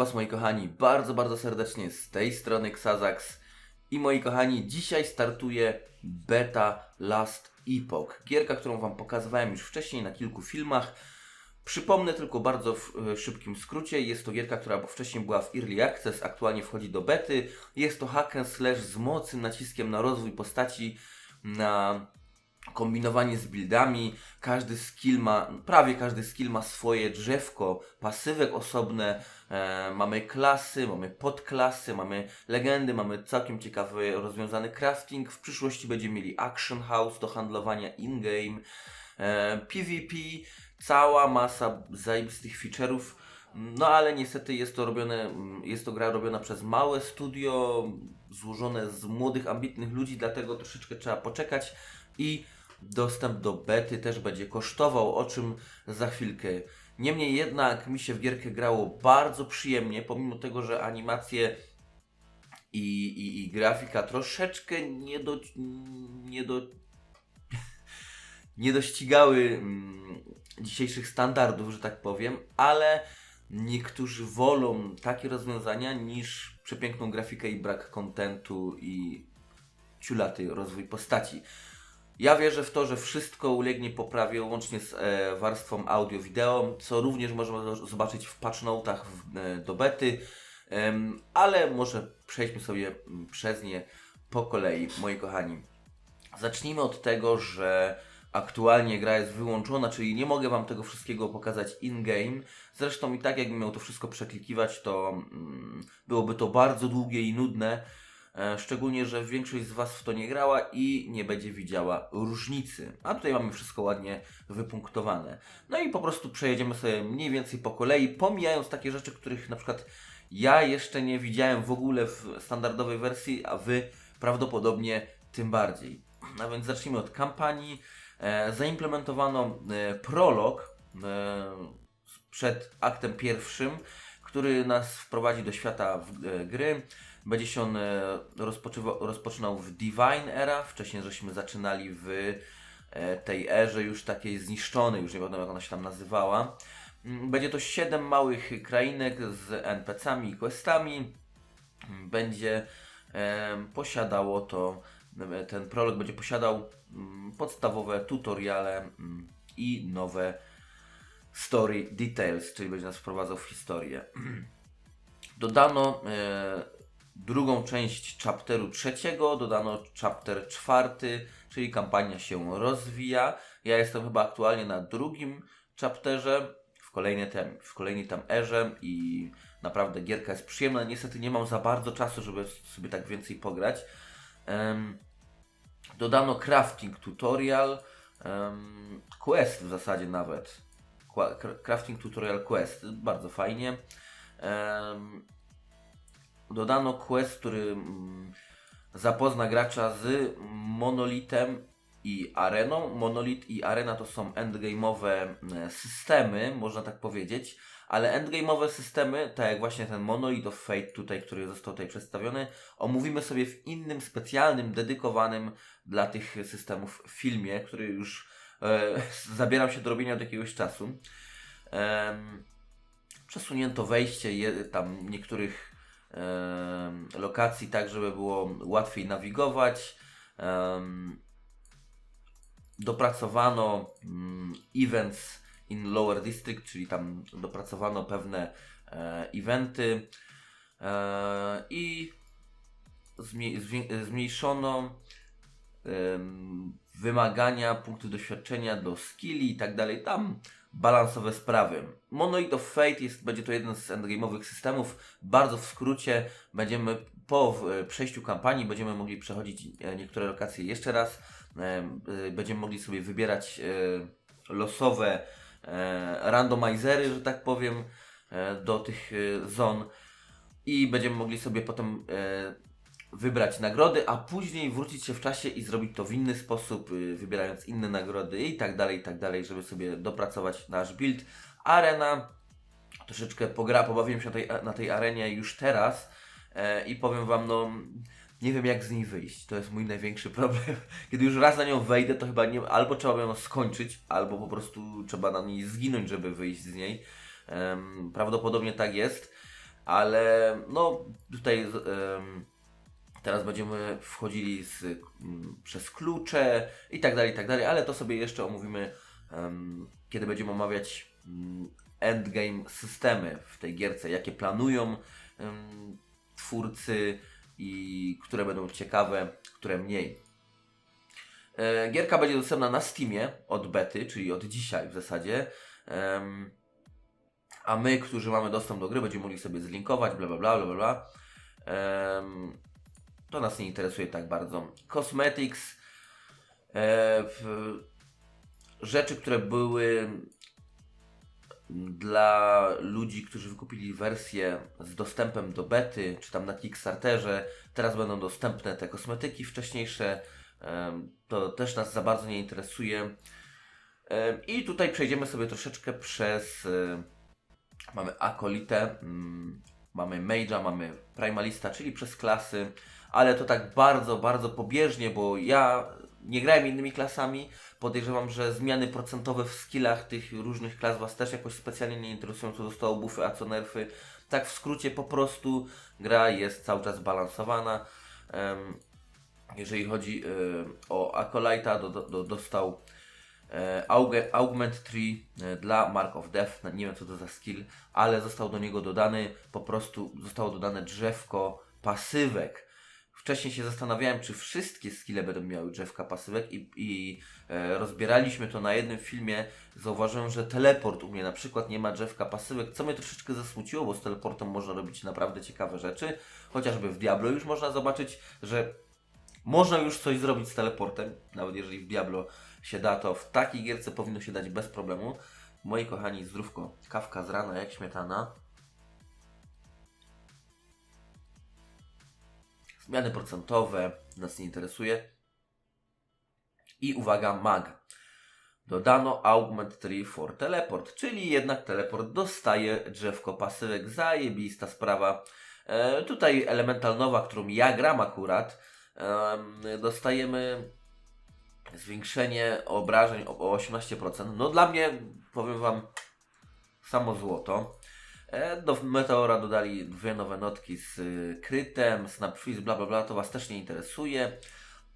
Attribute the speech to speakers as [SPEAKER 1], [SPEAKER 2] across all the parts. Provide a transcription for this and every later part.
[SPEAKER 1] Was moi kochani bardzo, bardzo serdecznie z tej strony Xazax i moi kochani, dzisiaj startuje beta Last Epoch, gierka, którą Wam pokazywałem już wcześniej na kilku filmach. Przypomnę tylko bardzo w e, szybkim skrócie, jest to gierka, która wcześniej była w Early Access, aktualnie wchodzi do bety. Jest to hack and slash z mocnym naciskiem na rozwój postaci, na kombinowanie z buildami, każdy skill ma, prawie każdy skill ma swoje drzewko, pasywek osobne, e, mamy klasy, mamy podklasy, mamy legendy, mamy całkiem ciekawy rozwiązany crafting, w przyszłości będziemy mieli action house do handlowania in-game, e, PvP, cała masa zajebistych feature'ów, no ale niestety jest to robione, jest to gra robiona przez małe studio, złożone z młodych, ambitnych ludzi, dlatego troszeczkę trzeba poczekać i dostęp do bety też będzie kosztował, o czym za chwilkę. Niemniej jednak mi się w gierkę grało bardzo przyjemnie, pomimo tego, że animacje i, i, i grafika troszeczkę nie do, nie do, nie dościgały mm, dzisiejszych standardów, że tak powiem, ale niektórzy wolą takie rozwiązania niż przepiękną grafikę i brak kontentu i ciulaty rozwój postaci. Ja wierzę w to, że wszystko ulegnie poprawie łącznie z e, warstwą audio-wideo, co również możemy zo- zobaczyć w patch notach w, e, do bety, Em, ale może przejdźmy sobie mm, przez nie po kolei, moi kochani. Zacznijmy od tego, że aktualnie gra jest wyłączona, czyli nie mogę Wam tego wszystkiego pokazać in-game. Zresztą i tak jakbym miał to wszystko przeklikiwać, to mm, byłoby to bardzo długie i nudne. E, Szczególnie, że większość z Was w to nie grała i nie będzie widziała różnicy. A tutaj mamy wszystko ładnie wypunktowane. No i po prostu przejedziemy sobie mniej więcej po kolei, pomijając takie rzeczy, których na przykład ja jeszcze nie widziałem w ogóle w standardowej wersji, a Wy prawdopodobnie tym bardziej. A więc zacznijmy od kampanii. E, zaimplementowano e, prolog e, przed aktem pierwszym, który nas wprowadzi do świata w, e, gry. Będzie się on e, rozpoczynał w Divine Era. Wcześniej żeśmy zaczynali w e, tej erze już takiej zniszczonej, już nie wiadomo jak ona się tam nazywała. Mm, Będzie to 7 małych krainek z NPC-ami i questami. Mm, Będzie em, posiadało to, e, ten prolog będzie posiadał mm, podstawowe tutoriale i nowe story details, czyli będzie nas wprowadzał w historię. Dodano e, drugą część chapteru trzeciego, dodano chapter czwarty, czyli kampania się rozwija. Ja jestem chyba aktualnie na drugim chapterze, w kolejnej tam, w kolejnej tam erze i naprawdę gierka jest przyjemna. Niestety nie mam za bardzo czasu, żeby sobie tak więcej pograć. Em, dodano crafting tutorial, em, quest w zasadzie nawet. Crafting tutorial quest, bardzo fajnie. Em, dodano quest, który mm, zapozna gracza z monolitem i areną. Monolit i arena to są endgame'owe e, systemy, można tak powiedzieć, ale endgame'owe systemy, tak jak właśnie ten Monolith of Fate tutaj, który został tutaj przedstawiony, omówimy sobie w innym specjalnym, dedykowanym dla tych systemów filmie, który już e, zabierał się do robienia od jakiegoś czasu. Em, przesunięto wejście je, tam niektórych lokacji tak, żeby było łatwiej nawigować. Dopracowano mm, events in lower district, czyli tam dopracowano pewne e, eventy e, i zmniejszono wymagania, punkty doświadczenia do skilli i tak dalej. Tam balansowe sprawy. Monolith of Fate jest, będzie to jeden z endgame'owych systemów. Bardzo w skrócie będziemy po przejściu kampanii będziemy mogli przechodzić e, niektóre lokacje jeszcze raz. E, e, Będziemy mogli sobie wybierać losowe randomizery, że tak powiem, do tych zon i będziemy mogli sobie potem wybrać nagrody, a później wrócić się w czasie i zrobić to w inny sposób, y, wybierając inne nagrody i tak dalej, i tak dalej, żeby sobie dopracować nasz build. Arena, troszeczkę pogra, pobawiłem się na tej, na tej arenie już teraz e, i powiem Wam, no nie wiem jak z niej wyjść. To jest mój największy problem. Kiedy już raz na nią wejdę, to chyba nie, albo trzeba ją skończyć, albo po prostu trzeba na niej zginąć, żeby wyjść z niej. Em, prawdopodobnie tak jest. ale no tutaj em, teraz będziemy wchodzili z, mm, przez klucze i tak dalej, i tak dalej, ale to sobie jeszcze omówimy, kiedy będziemy omawiać mm, endgame systemy w tej gierce, jakie planują twórcy i które będą ciekawe, które mniej. E, Gierka będzie dostępna na Steamie od bety, czyli od dzisiaj w zasadzie. A my, którzy mamy dostęp do gry, będziemy mogli sobie zlinkować, bla bla bla bla bla. To nas nie interesuje tak bardzo. Cosmetics. E, w, rzeczy, które były dla ludzi, którzy wykupili wersję z dostępem do bety, czy tam na Kickstarterze, teraz będą dostępne te kosmetyki wcześniejsze. Em, To też nas za bardzo nie interesuje. Em, I tutaj przejdziemy sobie troszeczkę przez. em, Mamy akolitę, mm, mamy mage'a, mamy primalista, czyli przez klasy, ale to tak bardzo, bardzo pobieżnie, bo ja nie grałem innymi klasami. Podejrzewam, że zmiany procentowe w skillach tych różnych klas Was też jakoś specjalnie nie interesują, co dostało buffy, a co nerfy. Tak w skrócie po prostu gra jest cały czas zbalansowana. Em, jeżeli chodzi y, o Acolyte'a, do, do, do, dostał e, Augment Tree e, dla Mark of Death, no, nie wiem co to za skill, ale został do niego dodany, po prostu zostało dodane drzewko pasywek. Wcześniej się zastanawiałem, czy wszystkie skille będą miały drzewka pasywek i, i e, rozbieraliśmy to na jednym filmie. Zauważyłem, że teleport u mnie na przykład nie ma drzewka pasywek, co mnie troszeczkę zasmuciło, bo z teleportem można robić naprawdę ciekawe rzeczy. Chociażby w Diablo już można zobaczyć, że można już coś zrobić z teleportem, nawet jeżeli w Diablo się da, to w takiej gierce powinno się dać bez problemu. Moi kochani, zdrówko, kawka z rana jak śmietana. Zmiany procentowe nas nie interesuje. I uwaga, mag. Dodano Augment Tree for Teleport, czyli jednak teleport dostaje drzewko pasywek. Zajebista sprawa. E, tutaj Elemental Nowa, którą ja gram akurat, em, dostajemy zwiększenie obrażeń o 18%. No dla mnie, powiem Wam, samo złoto. E, Do Meteora dodali dwie nowe notki z y, krytem, Snap Freeze, bla bla bla, to Was też nie interesuje.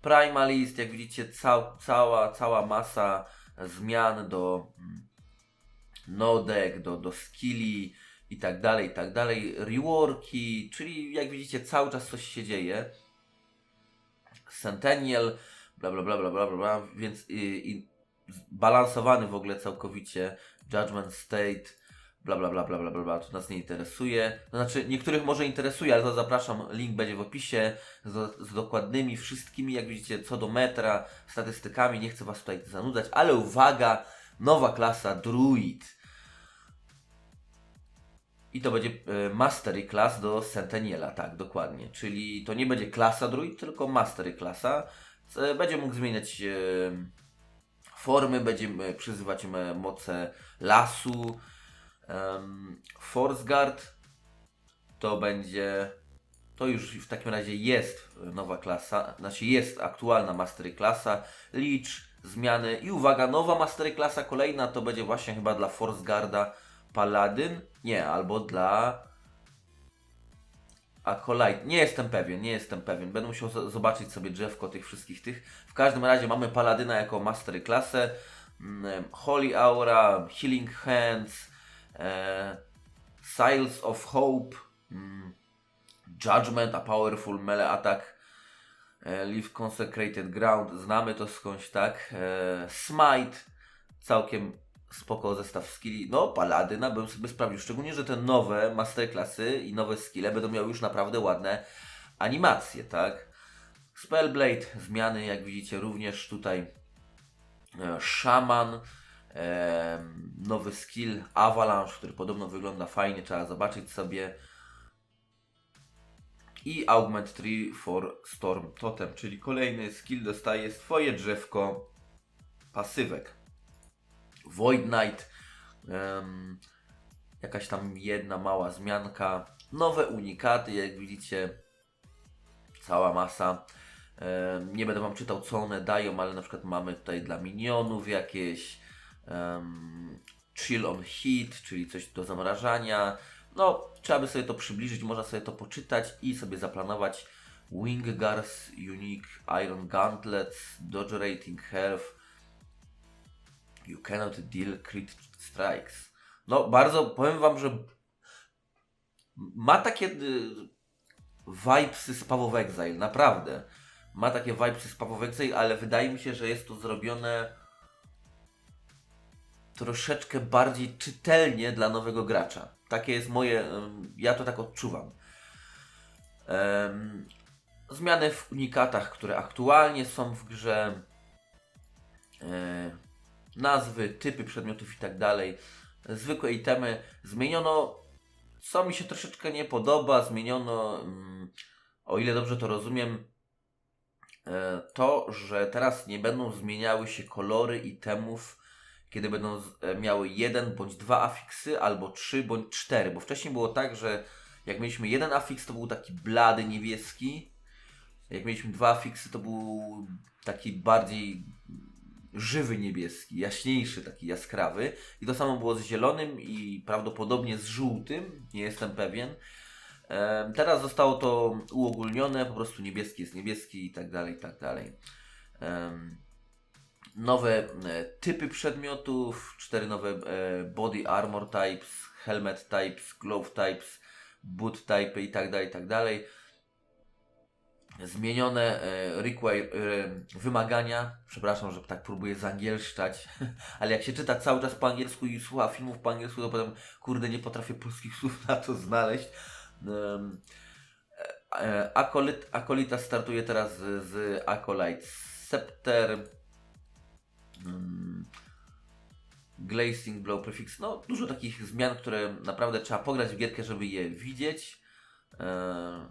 [SPEAKER 1] Primalist, jak widzicie, cał, cała, cała masa zmian do mm, nodek, do, do skilli i tak dalej, i tak dalej. Reworki, czyli jak widzicie, cały czas coś się dzieje. Centennial, bla bla bla bla bla bla, więc i, i balansowany w ogóle całkowicie Judgment State, bla bla bla bla bla bla, to nas nie interesuje. To znaczy niektórych może interesuje, ale to zapraszam, link będzie w opisie z, z dokładnymi wszystkimi, jak widzicie, co do metra, statystykami, nie chcę Was tutaj zanudzać, ale uwaga, nowa klasa Druid. I to będzie e, Mastery Class do Centenniala, tak, dokładnie. Czyli to nie będzie klasa Druid, tylko Mastery klasa. Będzie mógł zmieniać e, formy, będzie przyzywać moce lasu. Um, Force Guard to będzie. To już w takim razie jest nowa klasa, znaczy jest aktualna Mastery klasa. Leech, zmiany i uwaga, nowa Mastery klasa kolejna to będzie właśnie chyba dla Force Guarda Paladyn. Nie, albo dla Acolyte. Nie jestem pewien, nie jestem pewien. Będę musiał zobaczyć sobie drzewko tych wszystkich tych. W każdym razie mamy Paladyna jako Mastery klasę. Mm, Holy Aura, Healing Hands, e, Siles of Hope, mm, Judgment, a Powerful Melee Attack, e, Leave Consecrated Ground, znamy to skądś, tak? E, Smite, całkiem spoko zestaw skilli. No, Paladyna bym sobie sprawdził, szczególnie, że te nowe masterclassy i nowe skille będą miały już naprawdę ładne animacje, tak? Spellblade, zmiany, jak widzicie, również tutaj e, Shaman, nowy skill Avalanche, który podobno wygląda fajnie, trzeba zobaczyć sobie. I Augment Tree for Storm Totem, czyli kolejny skill dostaje swoje drzewko pasywek. Void Knight, jakaś tam jedna mała zmianka, nowe unikaty, jak widzicie, cała masa. Nie będę Wam czytał, co one dają, ale na przykład mamy tutaj dla minionów jakieś em, Chill on Heat, czyli coś do zamrażania. No, trzeba by sobie to przybliżyć, można sobie to poczytać i sobie zaplanować Wing Guards, Unique, Iron Gauntlets, Dodge Rating Health, You cannot deal crit strikes. No, bardzo, powiem Wam, że ma takie y, vibesy z Path of Exile, naprawdę. Ma takie vibesy z Path of Exile, ale wydaje mi się, że jest to zrobione troszeczkę bardziej czytelnie dla nowego gracza. Takie jest moje, ja to tak odczuwam. Zmiany w unikatach, które aktualnie są w grze, e, nazwy, typy przedmiotów i tak dalej, zwykłe itemy. Zmieniono, co mi się troszeczkę nie podoba, zmieniono, o ile dobrze to rozumiem, e, to, że teraz nie będą zmieniały się kolory itemów, kiedy będą e, miały jeden bądź dwa afiksy, albo trzy bądź cztery, bo wcześniej było tak, że jak mieliśmy jeden afiks, to był taki blady niebieski, jak mieliśmy dwa afiksy, to był taki bardziej żywy niebieski, jaśniejszy, taki jaskrawy. I to samo było z zielonym i prawdopodobnie z żółtym, nie jestem pewien. Teraz zostało to uogólnione, po prostu niebieski jest niebieski i tak dalej, i tak dalej. Nowe e, typy przedmiotów, cztery nowe e, body armor types, helmet types, glove types, boot type i tak dalej, i tak dalej zmienione e, wymagania. Przepraszam, że tak próbuję zangielszczać, ale jak się czyta cały czas po angielsku i słucha filmów po angielsku, to potem kurde nie potrafię polskich słów na to znaleźć. Akolita startuje teraz z Acolyte Scepter. Mm, Glazing Blow Prefix. No, dużo takich zmian, które naprawdę trzeba pograć w gierkę, żeby je widzieć. E,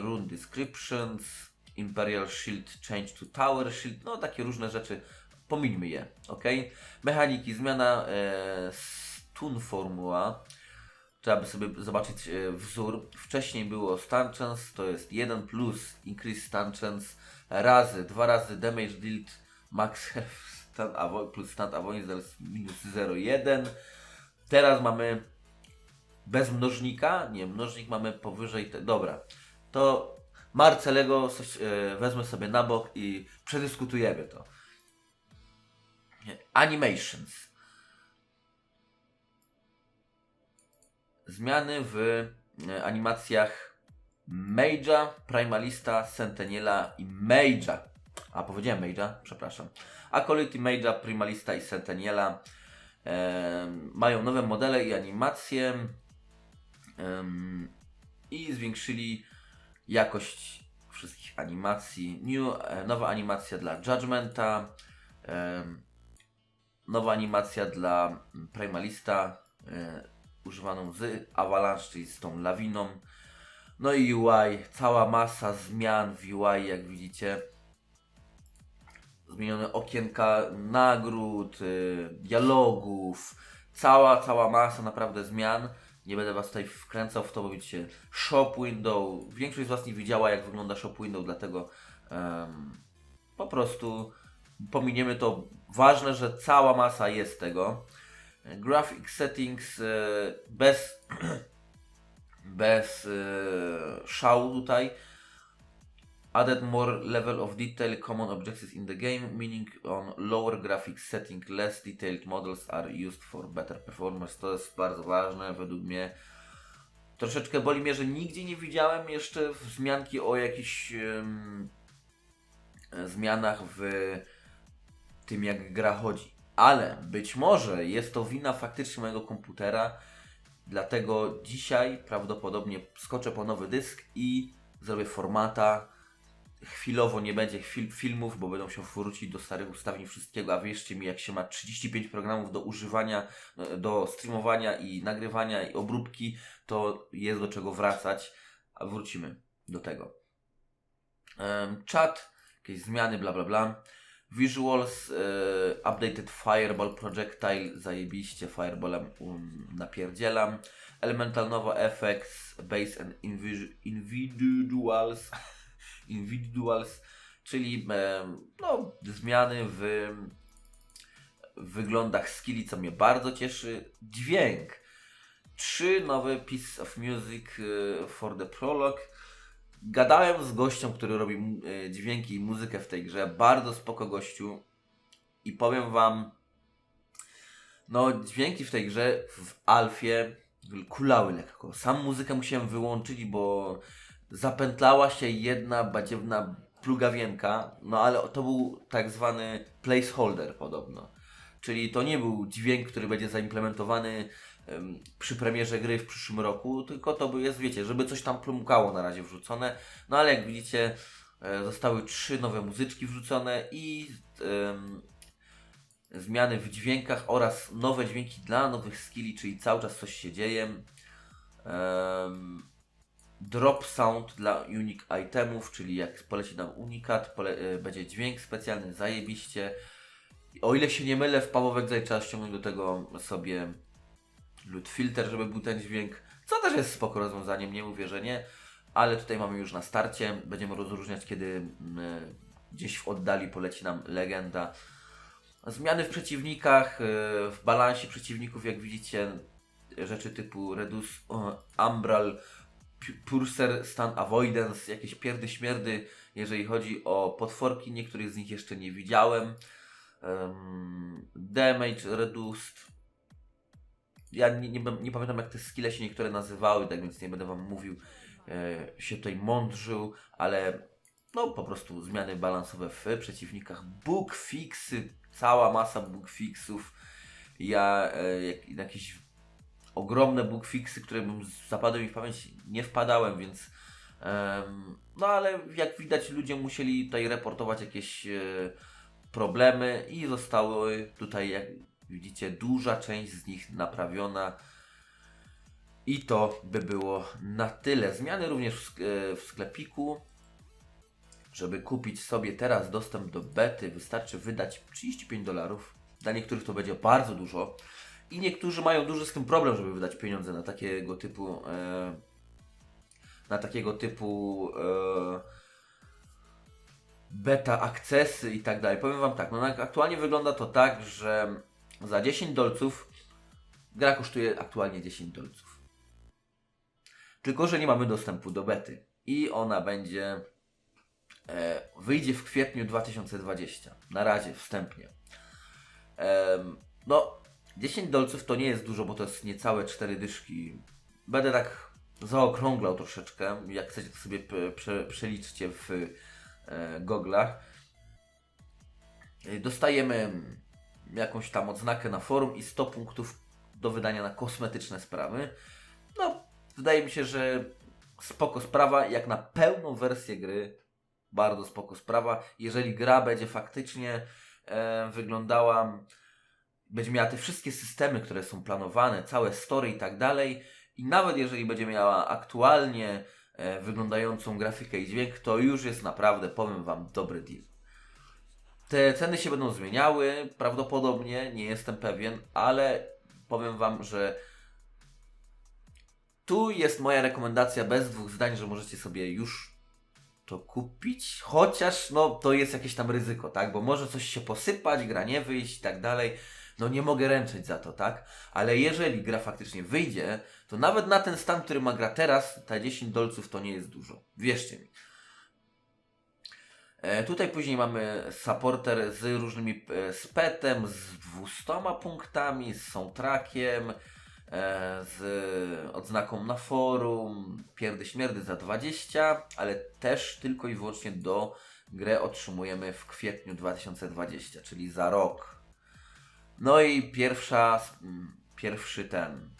[SPEAKER 1] rune descriptions, Imperial Shield change to Tower Shield, no takie różne rzeczy, pomińmy je, ok? Mechaniki, zmiana e, stun formuła, trzeba by sobie zobaczyć e, wzór, wcześniej było stun chance, to jest 1 plus increase stun chance razy, dwa razy damage dealt max avo- plus to jest minus 0,1 teraz mamy bez mnożnika, nie, mnożnik mamy powyżej, te, dobra, to Marcelego coś, e, wezmę sobie na bok i przedyskutujemy to. Animations. Zmiany w e, animacjach Mage'a, Primalista, Sentinela i Mage'a. A powiedziałem Mage'a, przepraszam. Acolyte, Mage'a, Primalista i Sentinela e, mają nowe modele i animacje em, i zwiększyli jakość wszystkich animacji. New, e, nowa animacja dla Judgmenta, em, nowa animacja dla Primalista e, używaną z Avalanche, czyli z tą lawiną. No i UI, cała masa zmian w UI, jak widzicie. Zmienione okienka nagród, y, dialogów, cała, cała masa naprawdę zmian. Nie będę Was tutaj wkręcał w to, bo widzicie shop window. Większość z Was nie widziała, jak wygląda shop window, dlatego po prostu pominiemy to. Ważne, że cała masa jest tego. Graphic settings e, bez, bez e, szału tutaj. Added more level of detail common objectives in the game, meaning on lower graphic setting, less detailed models are used for better performance. To jest bardzo ważne według mnie. Troszeczkę boli mnie, że nigdzie nie widziałem jeszcze wzmianki o jakichś em, zmianach w tym, jak gra chodzi. Ale być może jest to wina faktycznie mojego komputera, dlatego dzisiaj prawdopodobnie skoczę po nowy dysk i zrobię formata. Chwilowo nie będzie chwil, filmów, bo będą się wrócić do starych ustawień wszystkiego, a wierzcie mi, jak się ma 35 programów do używania, e, do streamowania i nagrywania i obróbki, to jest do czego wracać, a wrócimy do tego. Em, Chat, jakieś zmiany, bla bla bla. Visuals, e, updated Fireball Projectile, zajebiście, Fireballem um, napierdzielam. Elemental Nova Effects, Base and Individuals, Individuals, czyli no, zmiany w wyglądach skilli, co mnie bardzo cieszy. Dźwięk. trzy nowe pieces of music e, for the prologue. Gadałem z gościem, który robi e, dźwięki i muzykę w tej grze. Bardzo spoko gościu. I powiem wam, no dźwięki w tej grze w Alfie kulały lekko. Sam muzykę musiałem wyłączyć, bo zapętlała się jedna badziewna plugawienka, no ale to był tak zwany placeholder podobno. Czyli to nie był dźwięk, który będzie zaimplementowany em, przy premierze gry w przyszłym roku, tylko to jest, wiecie, żeby coś tam plumkało na razie wrzucone. No ale jak widzicie, e, zostały trzy nowe muzyczki wrzucone i zmiany w dźwiękach oraz nowe dźwięki dla nowych skilli, czyli cały czas coś się dzieje. Em, drop sound dla unique itemów, czyli jak poleci nam unikat, pole, e, będzie dźwięk specjalny, zajebiście. O ile się nie mylę, w Pawłowek Zaj trzeba ściągnąć do tego sobie loot filter, żeby był ten dźwięk, co też jest spoko rozwiązaniem, nie mówię, że nie, ale tutaj mamy już na starcie, będziemy rozróżniać, kiedy e, gdzieś w oddali poleci nam legenda. Zmiany w przeciwnikach, e, w balansie przeciwników, jak widzicie, rzeczy typu Reduce e, Umbral, Purser, Stan Avoidance, jakieś pierdy śmierdy, jeżeli chodzi o potworki, niektórych z nich jeszcze nie widziałem. Em, damage Reduced. Ja nie, nie, nie pamiętam jak te skille się niektóre nazywały, tak więc nie będę Wam mówił, e, się tutaj mądrzył, ale no po prostu zmiany balansowe w przeciwnikach, bug fixy, cała masa bug fixów. Ja e, jak, jakieś ogromne bug fixy, które bym zapadły mi w pamięć, nie wpadałem, więc no ale jak widać ludzie musieli tutaj reportować jakieś e, problemy i zostały tutaj jak widzicie duża część z nich naprawiona. I to by było na tyle. Zmiany również w, e, sklepiku. Żeby kupić sobie teraz dostęp do bety, wystarczy wydać 35 dolarów. Dla niektórych to będzie bardzo dużo. I niektórzy mają duży z tym problem, żeby wydać pieniądze na takiego typu e, na takiego typu e, beta akcesy i tak dalej. Powiem Wam tak, no aktualnie wygląda to tak, że za 10 dolców gra kosztuje aktualnie 10 dolców. Tylko, że nie mamy dostępu do bety. I ona będzie e, wyjdzie w kwietniu 2020. Na razie, wstępnie. Em, no, 10 dolców to nie jest dużo, bo to jest niecałe 4 dyszki. Będę tak zaokrąglał troszeczkę. Jak chcecie, to sobie prze, przeliczcie w e, goglach. E, Dostajemy jakąś tam odznakę na forum i 100 punktów do wydania na kosmetyczne sprawy. No, wydaje mi się, że spoko sprawa, jak na pełną wersję gry, bardzo spoko sprawa. Jeżeli gra będzie faktycznie e, wyglądała, będzie miała te wszystkie systemy, które są planowane, całe story i tak dalej, i nawet jeżeli będzie miała aktualnie e, wyglądającą grafikę i dźwięk, to już jest naprawdę, powiem Wam, dobry deal. Te ceny się będą zmieniały, prawdopodobnie, nie jestem pewien, ale powiem Wam, że tu jest moja rekomendacja bez dwóch zdań, że możecie sobie już to kupić, chociaż no to jest jakieś tam ryzyko, tak? Bo może coś się posypać, gra nie wyjść i tak dalej. No nie mogę ręczyć za to, tak? Ale jeżeli gra faktycznie wyjdzie, to nawet na ten stan, który ma gra teraz, ta 10 dolców to nie jest dużo. Wierzcie mi. E, tutaj później mamy supporter z różnymi, e, z petem, z 200 punktami, z soundtrackiem, e, z odznaką na forum, pierdy śmierdy za 20, ale też tylko i wyłącznie do grę otrzymujemy w kwietniu 2020, czyli za rok. No i pierwsza, mm, pierwszy ten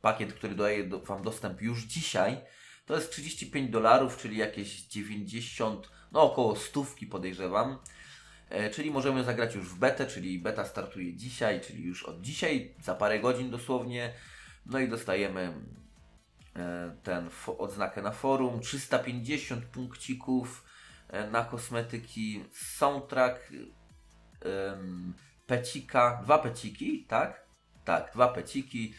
[SPEAKER 1] pakiet, który daje Wam dostęp już dzisiaj, to jest 35 dolarów, czyli jakieś 90, no około stówki podejrzewam. E, czyli możemy zagrać już w betę, czyli beta startuje dzisiaj, czyli już od dzisiaj, za parę godzin dosłownie. No i dostajemy e, ten odznakę na forum, 350 punkcików e, na kosmetyki, soundtrack, em, pecika, dwa peciki, tak? Tak, dwa peciki.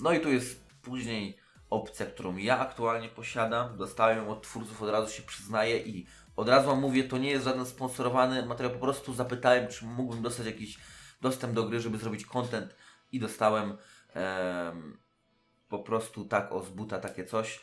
[SPEAKER 1] No i tu jest później opcja, którą ja aktualnie posiadam. Dostałem ją od twórców, od razu się przyznaję i od razu wam mówię, to nie jest żaden sponsorowany materiał, po prostu zapytałem, czy mógłbym dostać jakiś dostęp do gry, żeby zrobić content i dostałem em, po prostu tak o z buta takie coś.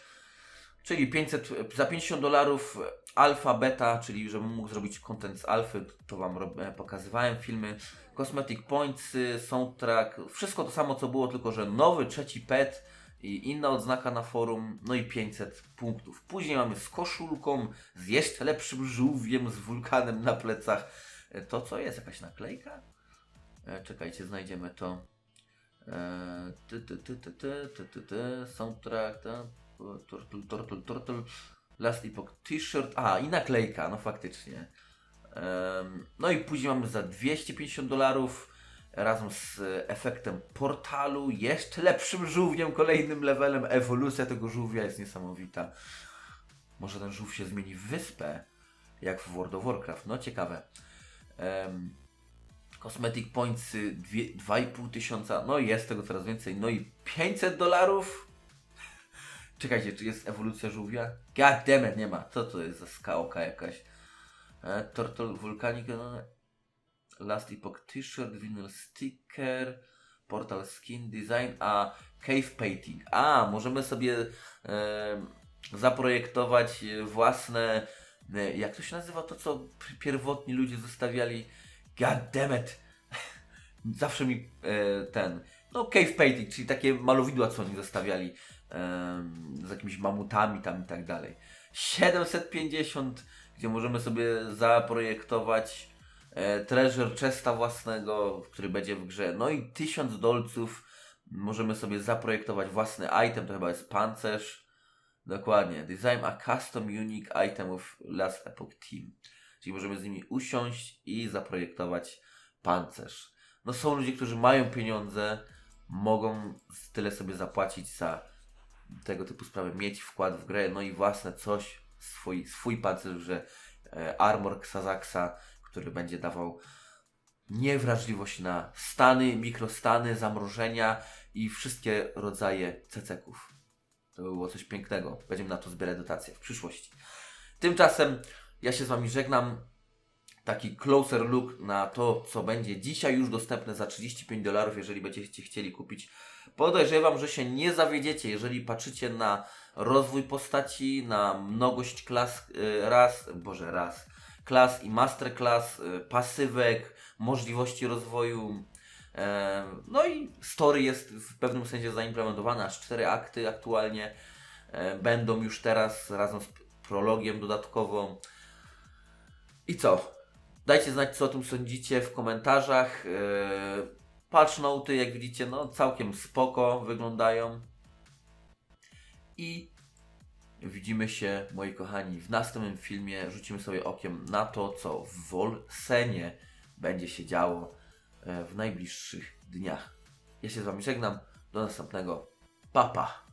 [SPEAKER 1] Czyli 500, za 50 dolarów alfa, beta, czyli żebym mógł zrobić content z alfy, to Wam e, pokazywałem filmy. Cosmetic Points, soundtrack, wszystko to samo co było, tylko że nowy, trzeci pet i inna odznaka na forum, no i 500 punktów. Później mamy z koszulką, z jeszcze lepszym żółwiem, z wulkanem na plecach. E, To co jest? Jakaś naklejka? E, Czekajcie, znajdziemy to. E, Ty, ty, ty, ty, soundtrack, ta, turtle, turtle, turtle, last epoch t-shirt, a i naklejka, no faktycznie. Em, No i później mamy za 250 dolarów razem z efektem portalu, jeszcze lepszym żółwiem, kolejnym levelem. Ewolucja tego żółwia jest niesamowita. Może ten żółw się zmieni w wyspę, jak w World of Warcraft. No ciekawe. Em, Cosmetic Points y, dwie- 2,5 tysiąca, no jest tego coraz więcej, no i 500 dolarów. Czekajcie, czy jest ewolucja żółwia? God damn it, nie ma. Co to jest za skałka jakaś? E, Turtle Volcanic, no, Last Epoch T-shirt, vinyl sticker, portal skin design, a cave painting. A, możemy sobie e, zaprojektować e, własne, e, jak to się nazywa to, co pierwotni ludzie zostawiali? God damn it. Zawsze mi e, ten, no cave painting, czyli takie malowidła, co oni zostawiali z jakimiś mamutami tam i tak dalej. 750, gdzie możemy sobie zaprojektować e, treasure chesta własnego, który będzie w grze. No i 1000 dolców możemy sobie zaprojektować własny item, to chyba jest pancerz. Dokładnie. Design a custom unique item of last epoch team. Czyli możemy z nimi usiąść i zaprojektować pancerz. No są ludzie, którzy mają pieniądze, mogą tyle sobie zapłacić za tego typu sprawy, mieć wkład w grę, no i własne coś, swój, swój pancerz, że e, armor Xazaksa, który będzie dawał niewrażliwość na stany, mikrostany, zamrożenia i wszystkie rodzaje ceceków. To by było coś pięknego. Będziemy na to zbierać dotacje w przyszłości. Tymczasem ja się z Wami żegnam. Taki closer look na to, co będzie dzisiaj już dostępne za 35 dolarów, jeżeli będziecie chcieli kupić. Podejrzewam, że się nie zawiedziecie, jeżeli patrzycie na rozwój postaci, na mnogość klas y, raz, boże raz, klas i masterclass, y, pasywek, możliwości rozwoju. E, No i story jest w pewnym sensie zaimplementowana, aż cztery akty aktualnie e, będą już teraz razem z prologiem dodatkowo. I co? Dajcie znać, co o tym sądzicie w komentarzach. Patch noty, jak widzicie, no całkiem spoko wyglądają. I widzimy się, moi kochani, w następnym filmie. Rzucimy sobie okiem na to, co w Wolsenie będzie się działo e, w najbliższych dniach. Ja się z Wami żegnam. Do następnego. Pa, pa.